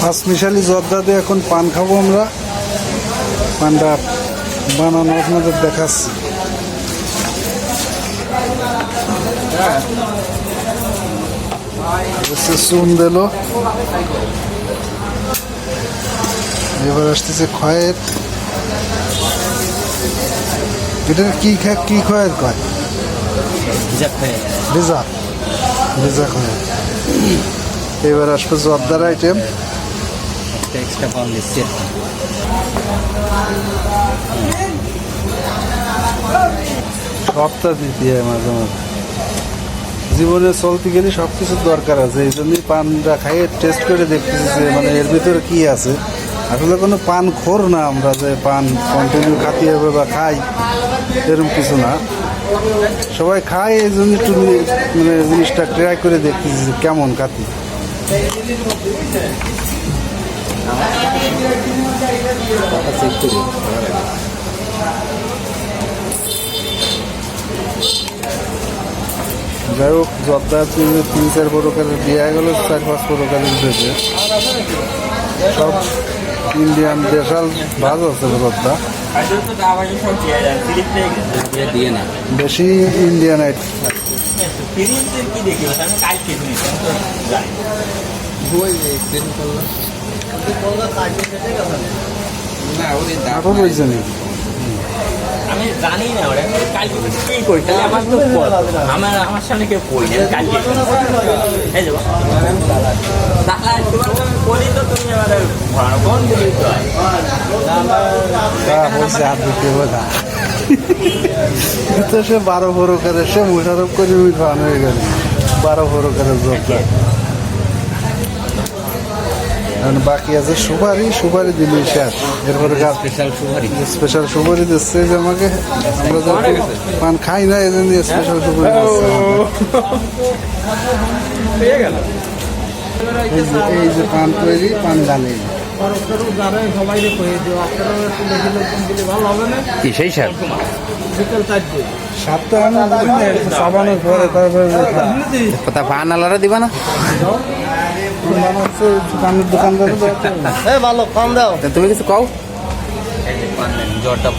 পাঁচ মিশালি জর্দা দিয়ে এখন পান খাব আমরা। পানটা বানানো আপনাদের দেখাচ্ছি। চুন দিল। এবার আসতেছে খয়ের। এটা কি খা কি খয়ের কয়? ভেজা ভেজা খয়ের। এবার আসবে জর্দার আইটেম এক্সট্রা দিচ্ছে। সবটা দিতে হয় মাঝে মাঝে। জীবনে চলতে গেলে সব কিছুর দরকার আছে এই জন্যই পানটা খাইয়ে টেস্ট করে দেখতেছি যে মানে এর ভিতরে কী আছে। আসলে কোনো পান খোর না আমরা যে পান কন্টিনিউ খাতে হবে বা খাই এরকম কিছু না। সবাই খায় এই জন্য একটু মানে জিনিসটা ট্রাই করে দেখতেছি যে কেমন খাতি। চেক করি যাই হোক জর্দা তিন তিন চার প্রকারের দেওয়া গেল চার পাঁচ প্রকারের উঠেছে সব ইন্ডিয়ান দেশাল ভাজ আছে জর্দা। বেশি ইন্ডিয়ান আইট আরও রয়েছে নাকি আমি জানি না ওরা কালকে কি করি। তাহলে আমার তো আমার আমার সামনে কেউ পড়ি না আমি কালকে এই যাব তো তুমি আমার কোন দিলি তো তা সে বারো প্রকারের সে মুশারফ করে খাওয়ানো হয়ে গেল। বারো প্রকারের জর্দা এখন বাকি আছে সুপারি সুপারি দিলি শেষ। এরপরে স্পেশাল সুপারি। স্পেশাল সুপারি দিচ্ছে যে আমাকে। আমরা তো পান খাই না এই জন্য স্পেশাল সুপারি দিচ্ছে এই যে যে পান তৈরি পান ডালি কি সেই স্যার? সাতটা আনা সাবানোর পরে তারপরে যে খায়। কথা পান আলারা দিবা না? বানাচ্ছে দোকানের দোকানদার ভালো কম দাও। তুমি কিছু কও? জ্বরটা